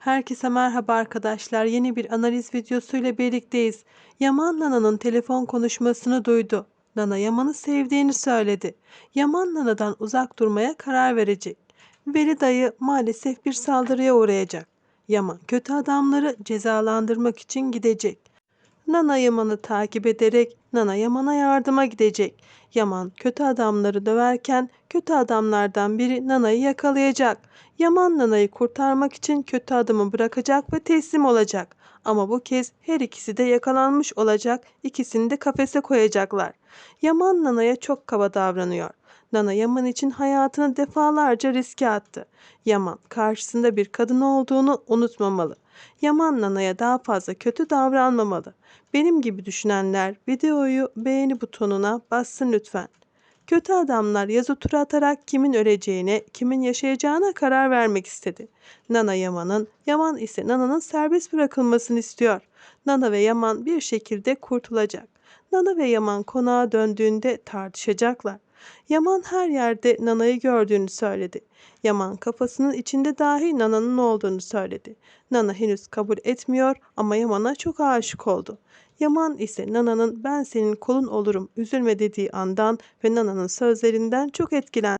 Herkese merhaba arkadaşlar. Yeni bir analiz videosuyla birlikteyiz. Yaman Nana'nın telefon konuşmasını duydu. Nana Yaman'ı sevdiğini söyledi. Yaman Nana'dan uzak durmaya karar verecek. Veli dayı maalesef bir saldırıya uğrayacak. Yaman kötü adamları cezalandırmak için gidecek. Nana Yaman'ı takip ederek Nana Yaman'a yardıma gidecek. Yaman kötü adamları döverken kötü adamlardan biri Nana'yı yakalayacak. Yaman Nana'yı kurtarmak için kötü adamı bırakacak ve teslim olacak. Ama bu kez her ikisi de yakalanmış olacak. İkisini de kafese koyacaklar. Yaman Nana'ya çok kaba davranıyor. Nana Yaman için hayatını defalarca riske attı. Yaman karşısında bir kadın olduğunu unutmamalı. Yaman Nana'ya daha fazla kötü davranmamalı. Benim gibi düşünenler videoyu beğeni butonuna bassın lütfen. Kötü adamlar yazı tura atarak kimin öleceğine, kimin yaşayacağına karar vermek istedi. Nana Yaman'ın, Yaman ise Nana'nın serbest bırakılmasını istiyor. Nana ve Yaman bir şekilde kurtulacak. Nana ve Yaman konağa döndüğünde tartışacaklar. Yaman her yerde Nana'yı gördüğünü söyledi. Yaman kafasının içinde dahi Nana'nın olduğunu söyledi. Nana henüz kabul etmiyor ama Yaman'a çok aşık oldu. Yaman ise Nana'nın ben senin kolun olurum üzülme dediği andan ve Nana'nın sözlerinden çok etkilendi.